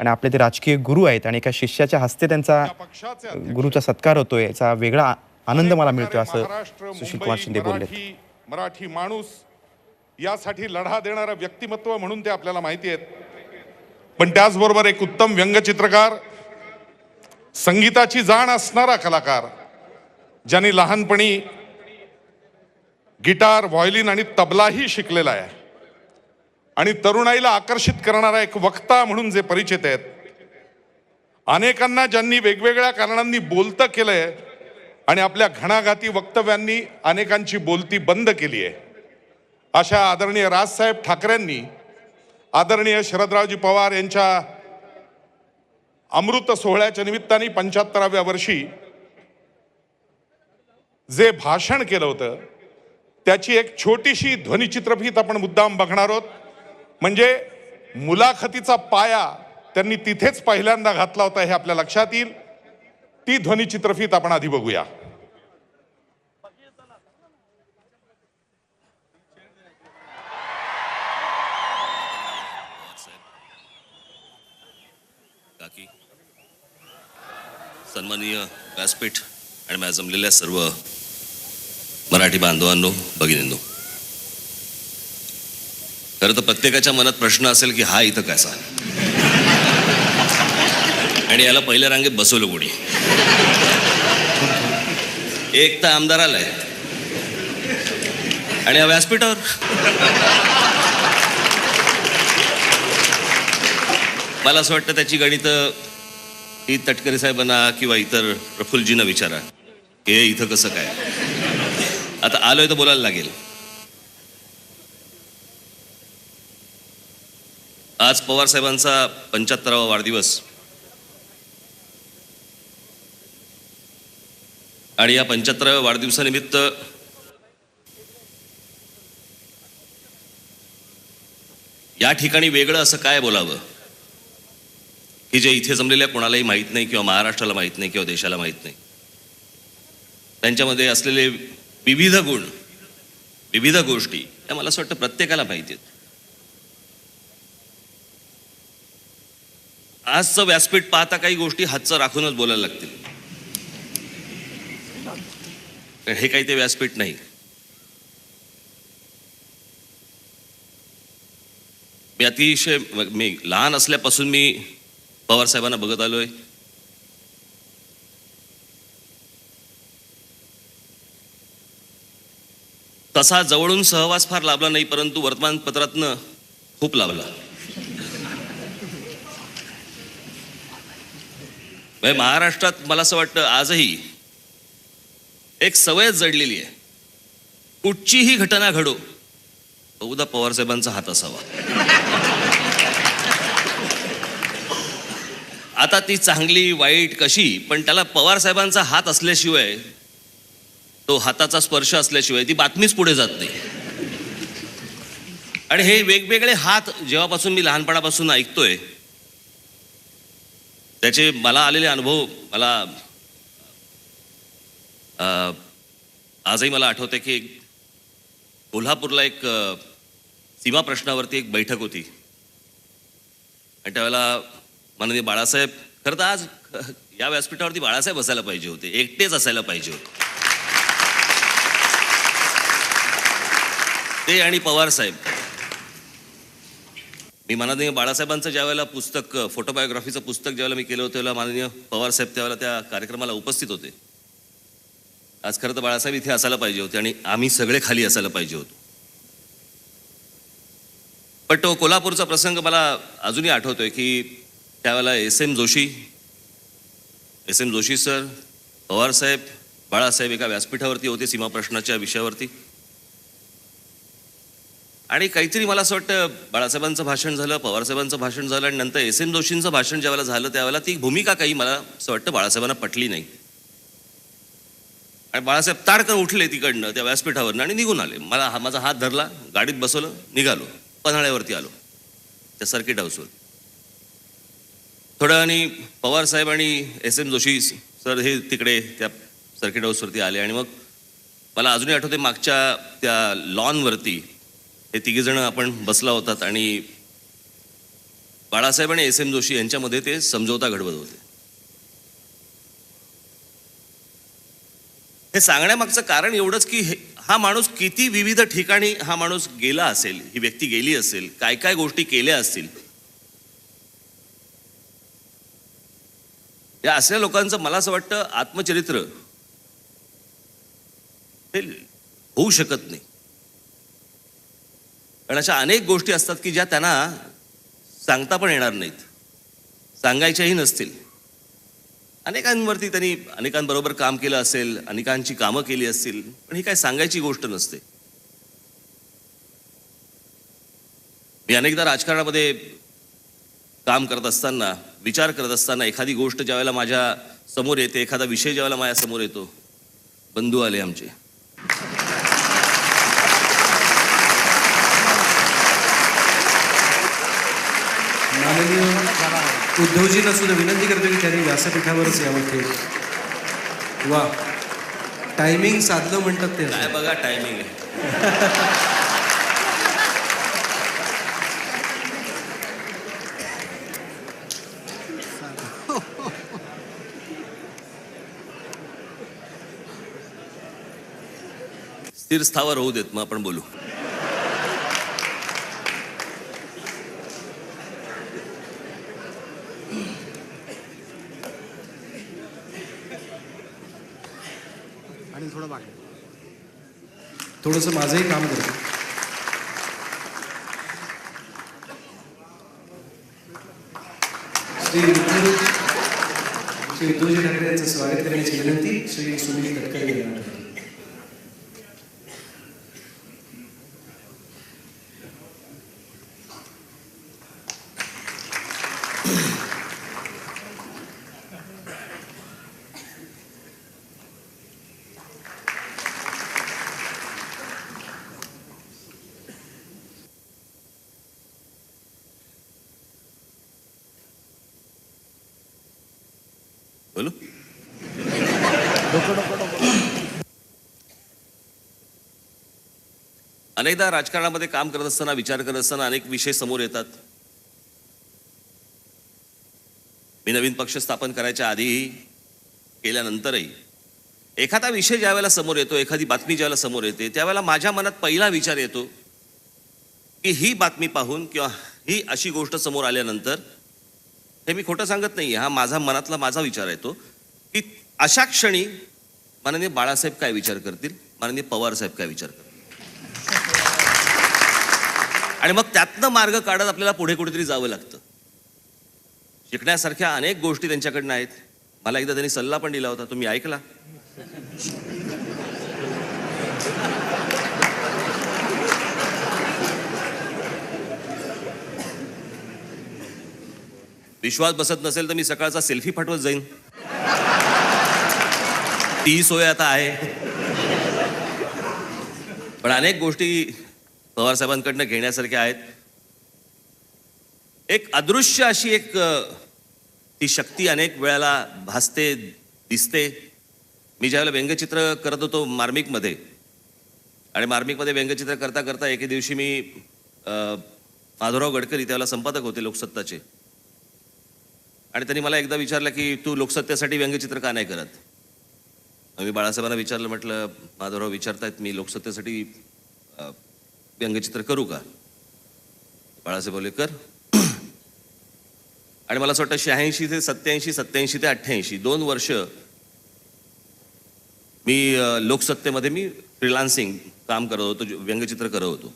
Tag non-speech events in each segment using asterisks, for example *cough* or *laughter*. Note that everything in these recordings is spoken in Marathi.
आणि आपले ते राजकीय गुरु आहेत आणि एका शिष्याच्या हस्ते त्यांचा गुरुचा सत्कार होतोय याचा वेगळा आनंद मला मिळतोय असं सुशील कुमार शिंदे बोलले मराठी मराठी माणूस यासाठी लढा देणारं व्यक्तिमत्व म्हणून ते आपल्याला माहिती आहेत. पण त्याचबरोबर एक उत्तम व्यंगचित्रकार संगीताची जाण असणारा कलाकार ज्यांनी लहानपणी गिटार व्हायोलिन आणि तबलाही शिकलेला आहे. आणि तरुणाईला आकर्षित करणारा एक वक्ता म्हणून जे परिचित आहेत अनेकांना ज्यांनी वेगवेगळ्या कारणांनी बोलतं केलंय आणि आपल्या घणाघाती वक्तव्यांनी अनेकांची बोलती बंद केली आहे. अशा आदरणीय राजसाहेब ठाकरेंनी आदरणीय शरदरावजी पवार यांच्या अमृत सोहळ्याच्या निमित्ताने पंच्याहत्तराव्या वर्षी जे भाषण केलं होतं त्याची एक छोटीशी ध्वनिचित्रफीत आपण मुद्दाम बघणार आहोत. म्हणजे मुलाखतीचा पाया त्यांनी तिथेच पहिल्यांदा घातला होता हे आपल्या लक्षात येईल. ती ध्वनिचित्रफीत आपण आधी बघूया. सन्माननीय व्यासपीठ आणि माझ्या जमलेल्या सर्व मराठी बांधवांनो भगिनींनो. खरं तर प्रत्येकाच्या मनात प्रश्न असेल की हा इथं कसा? आणि याला पहिल्या रांगेत बसवलं कोणी? एक तर आमदार आलाय. आणि व्यासपीठावर? मला असं वाटतं त्याची गणितं ही तटकरे साहेबांना किंवा इतर प्रफुल्लजींना विचारा. हे इथं कसं काय? आता आलोय तर बोलायला लागेल. आज पवार साहेबांचा पंच्याहत्तरावा वाढदिवस. आणि या पंच्याहत्तराव्या वाढदिवसानिमित्त या ठिकाणी वेगळं असं काय बोलावं? की जे इथे जमलेल्या कोणालाही माहीत नाही किंवा महाराष्ट्राला माहीत नाही किंवा देशाला माहीत नाही. त्यांच्यामध्ये असलेले विविध गुण विविध गोष्टी या मला असं वाटतं प्रत्येकाला माहिती आहेत. आजचं व्यासपीठ पाहता काही गोष्टी हातचं राखूनच बोलायला लागतील. हे काही ते व्यासपीठ नाही. मी अतिशय मी लहान असल्यापासून मी पवार साहेबांना बघत आलोय. तसा जवळून सहवास फार लाभला नाही परंतु वर्तमानपत्रातनं खूप लाभला. म्हणजे महाराष्ट्रात मला असं वाटतं आजही एक सवयच जडलेली आहे. कुठचीही घटना घडो बहुधा पवारसाहेबांचा हात असावा. आता ती चांगली वाईट कशी पण त्याला पवार साहेबांचा हात असल्याशिवाय तो हाताचा स्पर्श असल्याशिवाय ती बातमीच पुढे जात नाही. आणि हे वेगवेगळे हात जेव्हापासून मी लहानपणापासून ऐकतोय त्याचे मला आलेले अनुभव मला आजही मला आठवते की कोल्हापूरला एक सीमा प्रश्नावरती एक बैठक होती. आणि त्यावेळेला माननीय बाळासाहेब खरं तर आज या व्यासपीठावरती बाळासाहेब असायला पाहिजे होते. एकटेच असायला पाहिजे होते. ते आणि पवार साहेब. मी माननीय बाळासाहेबांचं ज्यावेळेला पुस्तक फोटोबायोग्राफीचं पुस्तक ज्यावेळेला मी केलं होतं त्यावेळेला माननीय पवार साहेब त्यावेळेला त्या कार्यक्रमाला उपस्थित होते. आज खरं तर बाळासाहेब इथे असायला पाहिजे होते आणि आम्ही सगळे खाली असायला पाहिजे होतो. पण तो कोल्हापूरचा प्रसंग मला अजूनही आठवतोय की त्यावेळेला S M Joshi S M Joshi sir पवारसाहेब बाळासाहेब एका व्यासपीठावरती होते सीमा प्रश्नाच्या विषयावरती. आणि काहीतरी मला असं वाटतं बाळासाहेबांचं भाषण झालं पवारसाहेबांचं भाषण झालं आणि नंतर एस एम जोशींचं भाषण ज्यावेळेला झालं त्यावेळेला ती भूमिका काही मला असं वाटतं बाळासाहेबांना पटली नाही. आणि बाळासाहेब तारकर उठले तिकडनं त्या व्यासपीठावरनं आणि निघून आले. मला हा माझा हात धरला गाडीत बसवलं निघालो. पन्हाळ्यावरती आलो त्या सर्किट हाऊसवर. थोड्या आणि पवारसाहेब आणि एस एम जोशी सर हे तिकडे त्या सर्किट हाऊसवरती आले आणि मग मला अजूनही आठवते मागच्या त्या लॉनवरती हे तिघीजणं आपण बसला होतात आणि बाळासाहेब आणि एस एम जोशी यांच्यामध्ये ते समझोता घडवत होते. हे सांगण्यामागचं कारण एवढंच की हा माणूस किती विविध ठिकाणी हा माणूस गेला असेल ही व्यक्ती गेली असेल काय काय गोष्टी केल्या असतील. या असल्या लोकांचं मला असं वाटतं आत्मचरित्र हे होऊ शकत नाही. कारण अशा अनेक गोष्टी असतात की ज्या त्यांना सांगता पण येणार नाहीत. सांगायच्याही नसतील. अनेकांवरती त्यांनी अनेकांबरोबर काम केलं असेल अनेकांची कामं केली असतील पण ही काय सांगायची गोष्ट नसते. मी अनेकदा राजकारणामध्ये काम करत असताना विचार करत असताना एखादी गोष्ट ज्यावेळेला माझ्यासमोर येते एखादा विषय ज्यावेळेला माझ्यासमोर येतो बंधू आले आमचे. माननीय उद्धवजींना सुद्धा विनंती करतो की त्यांनी व्यासपीठावरच यावं ते वा. टायमिंग साधलं म्हणतात ते. काय बघा टायमिंग आहे. स्थिर स्थावर होऊ देत मग आपण बोलू. आणि थोडं भाग थोडंसं माझंही काम करतो. श्री उद्धव श्री उद्धवजी ठाकरे यांचं स्वागत करण्याची विनंती श्री सुनील तटकरे यांना. बोलू? अनेकदा राजकारणामध्ये काम करत असताना विचार करत असताना अनेक विषय समोर येतात. मी नवीन पक्ष स्थापन करायच्या आधीही केल्यानंतरही एखादा विषय ज्या वेळेला समोर येतो एखादी बातमी ज्यावेळेला समोर येते त्यावेळेला माझ्या मनात पहिला विचार येतो की ही बातमी पाहून किंवा ही अशी गोष्ट समोर आल्यानंतर हे मी खोटं सांगत नाही हा माझा मनातला माझा विचार आहे तो. की अशा क्षणी माननीय बाळासाहेब काय विचार करतील? माननीय पवार साहेब काय विचार करतील? आणि मग त्यातनं मार्ग काढत आपल्याला पुढे कुठेतरी जावं लागतं. शिकण्यासारख्या अनेक गोष्टी त्यांच्याकडनं आहेत. मला एकदा त्यांनी सल्ला पण दिला होता. तुम्ही ऐकला? विश्वास बसत नसेल तर मी सकाळचा सेल्फी पाठवत जाईन. ती सोय आता आहे. पण अनेक गोष्टी पवार साहेबांकडनं घेण्यासारख्या आहेत. एक अदृश्य अशी एक ती शक्ती अनेक वेळाला भासते दिसते. मी ज्यावेळेला व्यंगचित्र करत होतो मार्मिकमध्ये आणि मार्मिकमध्ये व्यंगचित्र करता करता एके दिवशी मी माधुराव माधवराव गडकरी त्यावेळेला संपादक होते लोकसत्ताचे. आणि त्यांनी मला एकदा विचारलं की तू लोकसत्तेसाठी व्यंगचित्र का नाही करत? मी बाळासाहेबांना विचारलं म्हटलं माधवराव विचारतायत मी लोकसत्तेसाठी व्यंगचित्र करू का? बाळासाहेब बोले कर. *clears throat* आणि मला असं वाटतं शहाऐंशी ते सत्याऐंशी सत्याऐंशी ते अठ्ठ्याऐंशी दोन वर्ष मी लोकसत्तेमध्ये मी फ्रीलान्सिंग काम करत होतो व्यंगचित्र करत होतो.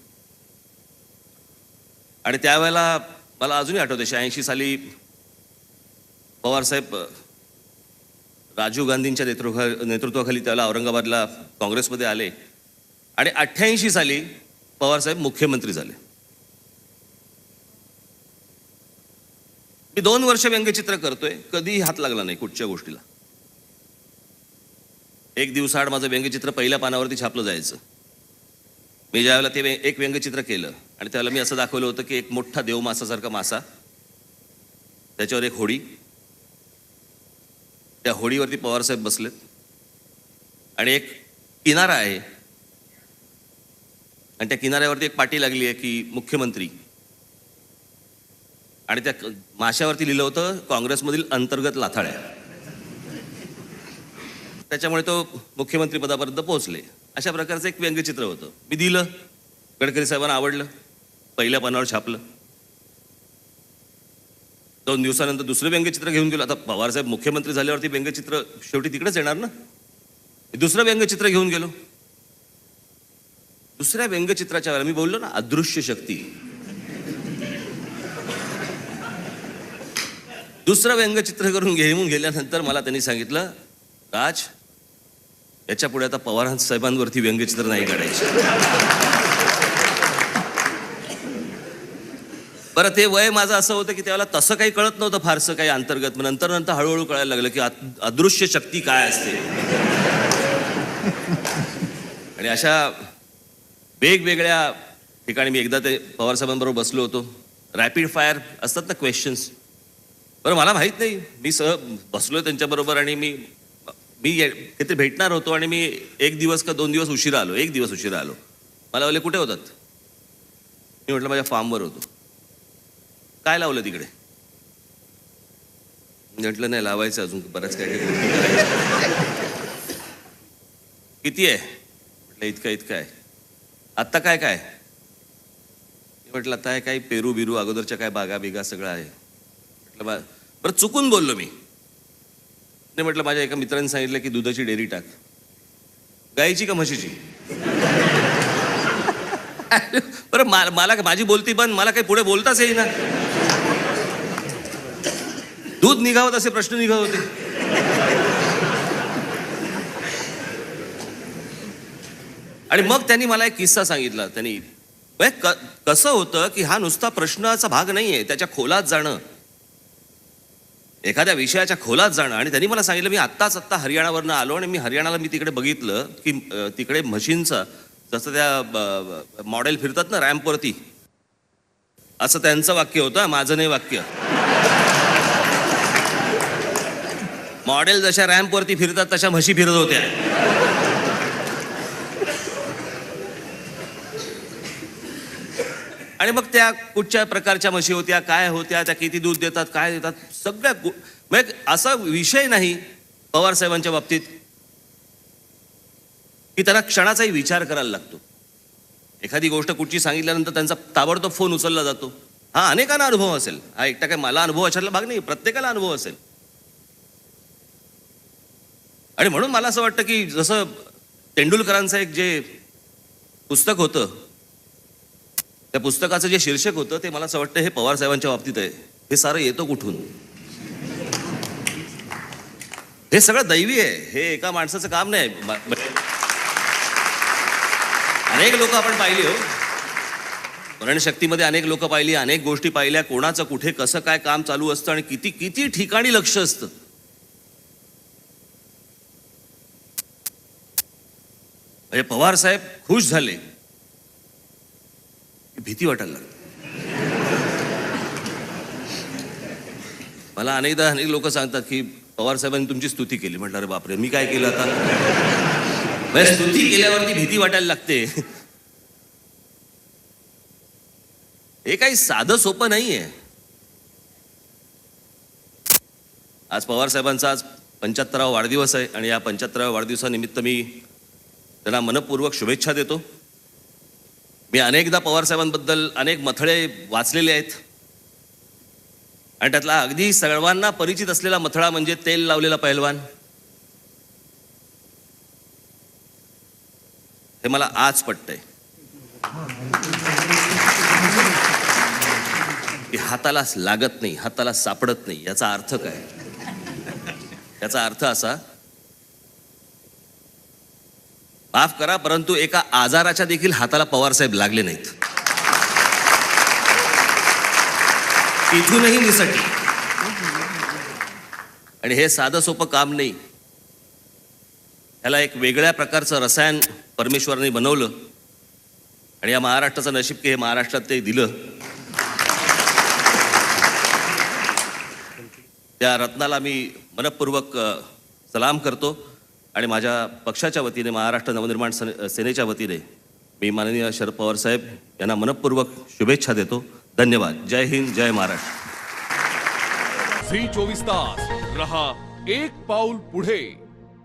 आणि त्यावेळेला मला अजूनही आठवते शहाऐंशी साली पवारसाहेब राजीव गांधींच्या नेतृत्वा नेतृत्वाखाली त्याला औरंगाबादला काँग्रेसमध्ये आले आणि अठ्ठ्याऐंशी साली पवारसाहेब मुख्यमंत्री झाले. मी दोन वर्ष व्यंगचित्र करतोय कधीही हात लागला नाही कुठच्या गोष्टीला. एक दिवसाआड माझं व्यंगचित्र पहिल्या पानावरती छापलं जायचं. मी ज्यावेळेला ते एक व्यंगचित्र केलं आणि त्यावेळेला मी असं दाखवलं होतं की एक मोठा देवमासासारखा मासा त्याच्यावर एक होडी त्या होडीवरती पवारसाहेब बसलेत. आणि एक किनारा आहे. आणि त्या किनाऱ्यावरती एक पाटी लागली आहे की मुख्यमंत्री. आणि त्या माश्यावरती माशावरती लिहिलं होतं काँग्रेसमधील अंतर्गत लाथाळ्या. त्याच्यामुळे तो मुख्यमंत्री पदापर्यंत पोहोचले. अशा प्रकारचं एक व्यंगचित्र होतं. मी दिलं. गडकरी साहेबांना आवडलं. पहिल्या पानावर छापलं. दोन दिवसानंतर दुसरं व्यंगचित्र घेऊन गेलो. आता पवारसाहेब मुख्यमंत्री झाल्यावरती व्यंगचित्र शेवटी तिकडेच येणार ना? दुसरं व्यंगचित्र घेऊन गेलो. दुसऱ्या व्यंगचित्राच्या वेळेला मी बोललो ना अदृश्य शक्ती. दुसरं व्यंगचित्र करून घेऊन गेल्यानंतर मला त्यांनी सांगितलं राज याच्यापुढे आता पवार साहेबांवरती व्यंगचित्र नाही काढायचे. बरं ते वय माझं असं होतं की त्यावेळेला तसं काही कळत नव्हतं फारसं काही अंतर्गत. मग नंतर नंतर हळूहळू कळायला लागलं की अदृश्य शक्ती काय असते? *laughs* आणि अशा वेगवेगळ्या ठिकाणी मी एकदा ते पवारसाहेबांबरोबर बसलो होतो. रॅपिड फायर असतात ना क्वेश्चन्स बरं मला माहीत नाही. मी सह बसलो त्यांच्याबरोबर आणि मी मी ये- भेटणार होतो आणि मी एक दिवस का दोन दिवस उशिरा आलो. एक दिवस उशिरा आलो. मला बोलले कुठे होतात? मी म्हटलं माझ्या फार्मवर होतो. काय लावलं तिकडे? म्हटलं नाही लावायचं अजून बऱ्याच काय किती आहे? म्हटलं इतकं इतकं आहे. आत्ता काय काय? म्हटलं आता आहे काही पेरू बिरू अगोदरच्या काय बागा बिगा सगळं आहे. म्हटलं बा बरं चुकून बोललो मी. नाही म्हटलं माझ्या एका मित्राने सांगितलं की दुधाची डेअरी टाक. गाईची का म्हशीची? बरं मा- मला माझी बोलती पण मला काही पुढे बोलताच येईना. दूध निघावत असे प्रश्न निघत होते. आणि मग त्यांनी मला एक किस्सा सांगितला. त्यांनी क- कसं होतं की हा नुसता प्रश्नाचा भाग नाही आहे त्याच्या खोलात जाणं. एखाद्या विषयाच्या खोलात जाणं. आणि त्यांनी मला सांगितलं मी आत्ताच आत्ता हरियाणावरनं आलो आणि मी हरियाणाला मी तिकडे बघितलं की तिकडे म्हशींचं जसं त्या मॉडेल फिरतात ना रॅम्पवरती. असं त्यांचं वाक्य होतं माझं नाही वाक्य. मॉडेल जशा रॅम्पवरती फिरतात तशा म्हशी फिरत होत्या. आणि मग त्या कुठच्या प्रकारच्या म्हशी होत्या काय होत्या त्या किती दूध देतात काय देतात सगळ्या म्हणजे असा विषय नाही पवार साहेबांच्या बाबतीत की त्यांना क्षणाचाही विचार करायला लागतो. एखादी गोष्ट कुठची सांगितल्यानंतर त्यांचा ताबडतोब फोन उचलला जातो. हा अनेकांना अनुभव असेल. हा एकटा काय मला अनुभव अशातला भाग नाही प्रत्येकाला अनुभव असेल. आणि म्हणून मला असं वाटतं की जसं तेंडुलकरांचं एक जे पुस्तक होतं त्या पुस्तकाचं जे शीर्षक होतं ते मला असं वाटतं हे पवार साहेबांच्या बाबतीत आहे. हे सारं येतं कुठून? हे सगळं दैवी आहे. हे एका माणसाचं काम नाही. अनेक लोक आपण पाहिली हो. स्मरणशक्तीमध्ये अनेक लोक पाहिली अनेक गोष्टी पाहिल्या. कोणाचं कुठे कसं काय काम चालू असतं आणि किती किती ठिकाणी लक्ष असतं. म्हणजे पवार साहेब खुश झाले. भीती वाटायला लागली. मला अनेकदा अनेक लोक सांगतात की पवार साहेबांनी तुमची स्तुती केली. म्हटलं अरे बापरे मी काय केलं आता? म्हणजे स्तुती केल्यावरती भीती वाटायला लागते. हे काही साधं सोपं नाहीये. आज पवार साहेबांचा आज पंच्याहत्तरावा वाढदिवस आहे आणि या पंच्याहत्तराव्या वाढदिवसानिमित्त मी त्यांना मनपूर्वक शुभेच्छा देतो. मी अनेकदा पवार साहेबांबद्दल अनेक मथळे वाचलेले आहेत. आणि त्यातला अगदी सर्वांना परिचित असलेला मथळा म्हणजे तेल लावलेला पैलवान हे मला आज पटतंय. की हाताला लागत नाही हाताला सापडत नाही याचा अर्थ काय? *laughs* याचा अर्थ असा माफ करा परंतु एका आजाराच्या देखील हाताला पवारसाहेब लागले नाहीत. इथूनही निसटले. आणि हे साधं सोपं काम नाही. ह्याला एक वेगळ्या प्रकारचं रसायन परमेश्वरने बनवलं आणि या महाराष्ट्राचं नशीब की हे महाराष्ट्रात ते दिलं. त्या रत्नाला मी मनपूर्वक सलाम करतो. आणि माझ्या पक्षाच्या वतीने महाराष्ट्र नवनिर्माण सन सेनेच्या वतीने मी माननीय शरद पवार साहेब यांना मनपूर्वक शुभेच्छा देतो. धन्यवाद. जय हिंद जय महाराष्ट्र. झी चोवीस तास. रहा एक पाऊल पुढे.